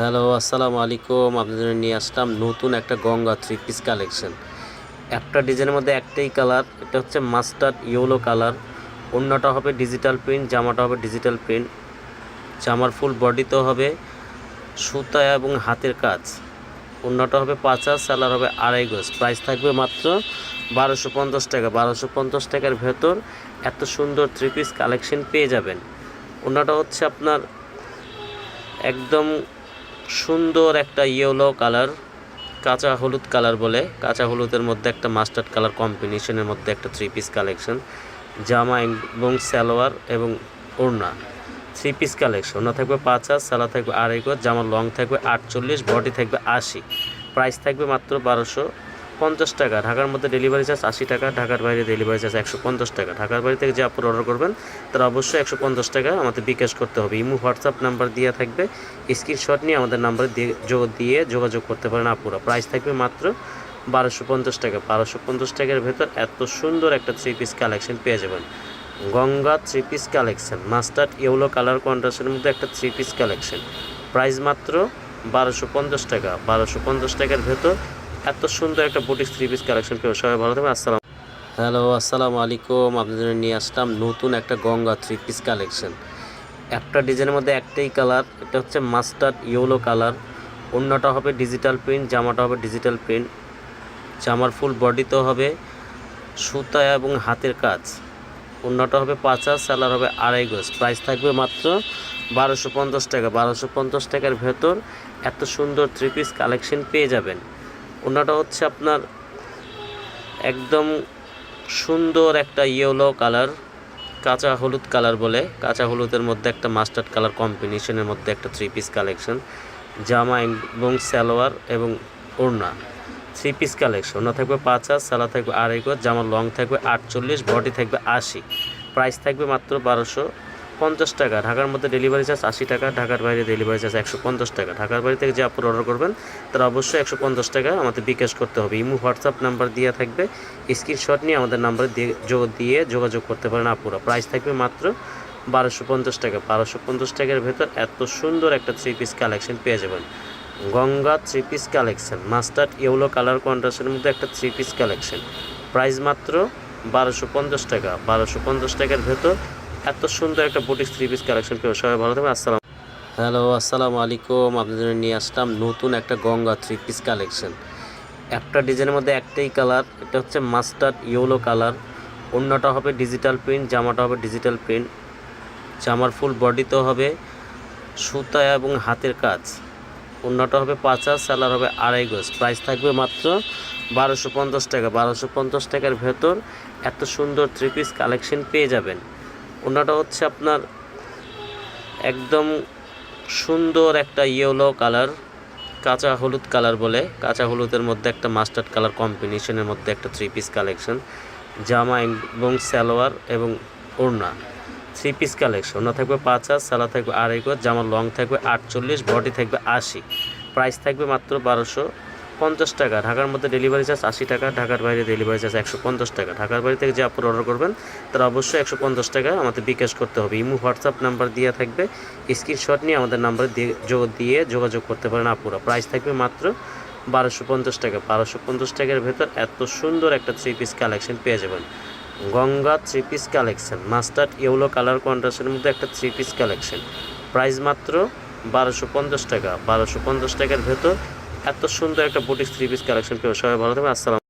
Hello, আসসালামু আলাইকুম। আপনাদের নিয়ে আসলাম নতুন একটা গঙ্গা থ্রি পিস কালেকশন। একটা ডিজাইনের মধ্যে একটাই কালার এটা হচ্ছে মাস্টার্ড ইয়েলো কালার অন্যটা হবে ডিজিটাল প্রিন্ট জামাটা হবে ডিজিটাল প্রিন্ট জামার ফুল বডিতেও হবে সুতা এবং হাতের কাজ। অন্যটা হবে পাঁচা স্যালার হবে আড়াই গোজ। প্রাইস থাকবে মাত্র বারোশো পঞ্চাশ টাকা। বারোশো পঞ্চাশ টাকার ভেতর এত সুন্দর থ্রি পিস কালেকশন পেয়ে যাবেন। অন্যটা হচ্ছে আপনার একদম সুন্দর একটা ইয়েলো কালার কাঁচা হলুদ কালার বলে। কাঁচা হলুদের মধ্যে একটা মাস্টার্ড কালার কম্বিনেশনের মধ্যে একটা থ্রি পিস কালেকশন জামা এবং সালোয়ার এবং ওড়না। থ্রি পিস কালেকশন ওড়না থাকবে পাঁচ হাজার সালা থাকবে আড়াই জামা লং থাকবে আটচল্লিশ বডি থাকবে আশি। প্রাইস থাকবে মাত্র বারোশো পঞ্চাশ টাকা, ঢাকার মধ্যে ডেলিভারি চার্জ আশি টাকা, ঢাকার বাইরে ডেলিভারি চার্জ একশো পঞ্চাশ টাকা। ঢাকার বাইরে থেকে যে আপনার অর্ডার করবেন, তারা অবশ্যই একশো পঞ্চাশ টাকা আমাদের বিকাশ করতে হবে। ইমো হোয়াটসঅ্যাপ নাম্বার দেওয়া থাকবে। স্ক্রিনশট নিয়ে আমাদের নাম্বারে দিয়ে দিয়ে যোগাযোগ করতে পারেন আপুরা। প্রাইস থাকবে মাত্র বারোশো পঞ্চাশ টাকা। বারোশো পঞ্চাশ টাকার ভেতর এত সুন্দর একটা থ্রি পিস কালেকশন পেয়ে যাবেন। Ganga three piece collection mustard yellow colour কন্ট্রাস্টের মধ্যে একটা থ্রি পিস কালেকশন প্রাইস মাত্র বারোশো পঞ্চাশ টাকা। বারোশো পঞ্চাশ টাকার ভেতর এত সুন্দর একটা বুটিক থ্রি পিস কালেকশন পেয়ে সবাই ভালো থাকবেন, আসসালাম। হ্যালো, আসসালামু আলাইকুম। আপনাদের নিয়ে আসলাম নতুন একটা গঙ্গা থ্রি পিস কালেকশন একটা ডিজাইনের মধ্যে একটাই কালার এটা হচ্ছে মাস্টার্ড ইয়েলো কালার অন্যটা হবে ডিজিটাল প্রিন্ট জামাটা হবে ডিজিটাল প্রিন্ট জামার ফুল বডিতেও হবে সুতা এবং হাতের কাজ। অন্যটা হবে পাঁচা স্যালার হবে আড়াই গজ। প্রাইস থাকবে মাত্র বারোশো পঞ্চাশ টাকা। বারোশো পঞ্চাশ টাকার ভেতর এত সুন্দর থ্রি পিস কালেকশন পেয়ে যাবেন। অন্যটা হচ্ছে আপনার একদম সুন্দর একটা ইয়েলো কালার কাঁচা হলুদ কালার বলে। কাঁচা হলুদের মধ্যে একটা মাস্টার্ড কালার কম্বিনেশনের মধ্যে একটা থ্রি পিস কালেকশন জামা এবং সালোয়ার এবং ওড়না। থ্রি পিস কালেকশন ওড়না থাকবে পাঁচ হাত সালা থাকবে আড়াই জামা লং থাকবে আটচল্লিশ বডি থাকবে আশি। প্রাইস থাকবে মাত্র বারোশো পঞ্চাশ টাকা, ঢাকার মধ্যে ডেলিভারি চার্জ আশি টাকা, ঢাকার বাইরে ডেলিভারি চার্জ একশো পঞ্চাশ টাকা। ঢাকার বাইরে থেকে যে আপনার অর্ডার করবেন, তারা অবশ্যই একশো পঞ্চাশ টাকা আমাদের বিকাশ করতে হবে। ইমু, হোয়াটসঅ্যাপ নাম্বার দেওয়া থাকবে। স্ক্রিনশট নিয়ে আমাদের নাম্বারে দিয়ে দিয়ে যোগাযোগ করতে পারেন আপুরা। প্রাইস থাকবে মাত্র বারোশো পঞ্চাশ টাকা। বারোশো পঞ্চাশ টাকার ভেতর এত সুন্দর একটা থ্রি পিস কালেকশন পেয়ে যাবেন। Ganga three piece collection mustard yellow colour কন্ট্রাস্টের মধ্যে একটা থ্রি পিস কালেকশন প্রাইস মাত্র বারোশো পঞ্চাশ টাকা। বারোশো পঞ্চাশ টাকার ভেতর এত সুন্দর একটা বুটিক থ্রি পিস কালেকশন পেয়ে সবাই ভালো থাকবেন, আসসালাম। হ্যালো, আসসালামু আলাইকুম। আপনাদের নিয়ে আসলাম নতুন একটা গঙ্গা থ্রি পিস কালেকশন একটা ডিজাইনের মধ্যে একটাই কালার এটা হচ্ছে মাস্টার্ড ইয়েলো কালার অন্যটা হবে ডিজিটাল প্রিন্ট জামাটা হবে ডিজিটাল প্রিন্ট জামার ফুল বডিতেও হবে সুতা এবং হাতের কাজ। অন্যটা হবে পাঁচা স্যালার হবে আড়াই গজ। প্রাইস থাকবে মাত্র বারোশো পঞ্চাশ টাকা। বারোশো পঞ্চাশ টাকার ভেতর এত সুন্দর থ্রি পিস কালেকশন পেয়ে যাবেন। অন্যটা হচ্ছে আপনার একদম সুন্দর একটা ইয়েলো কালার কাঁচা হলুদ কালার বলে। কাঁচা হলুদের মধ্যে একটা মাস্টার্ড কালার কম্বিনেশনের মধ্যে একটা থ্রি পিস কালেকশন জামা এবং সালোয়ার এবং ওড়না। থ্রি পিস কালেকশন ওড়না থাকবে পাঁচ হাত সালা থাকবে আড়াই জামা লং থাকবে আটচল্লিশ বডি থাকবে আশি। প্রাইস থাকবে মাত্র বারোশো। পঞ্চাশ টাকা, ঢাকার মধ্যে ডেলিভারি চার্জ আশি টাকা, ঢাকার বাইরে ডেলিভারি চার্জ একশো পঞ্চাশ টাকা। ঢাকার বাইরে থেকে যে আপনার অর্ডার করবেন, তারা অবশ্যই একশো পঞ্চাশ টাকা আমাদের বিকাশ করতে হবে। ইমু হোয়াটসঅ্যাপ নাম্বার দেওয়া থাকবে। স্ক্রিনশট নিয়ে আমাদের নাম্বারে দিয়ে দিয়ে যোগাযোগ করতে পারেন আপুরা। প্রাইস থাকবে মাত্র বারোশো পঞ্চাশ টাকা। বারোশো পঞ্চাশ টাকার ভেতর এত সুন্দর একটা থ্রি পিস কালেকশন পেয়ে যাবেন। Ganga three piece collection mustard yellow colour কন্ট্রাস্টের মধ্যে একটা থ্রি পিস কালেকশন প্রাইস মাত্র বারোশো পঞ্চাশ টাকা। বারোশো পঞ্চাশ টাকার ভেতর এত সুন্দর একটা বুটিক থ্রি পিস কালেকশন পেয়ে সবাই ভালো থাকবে আসসালাম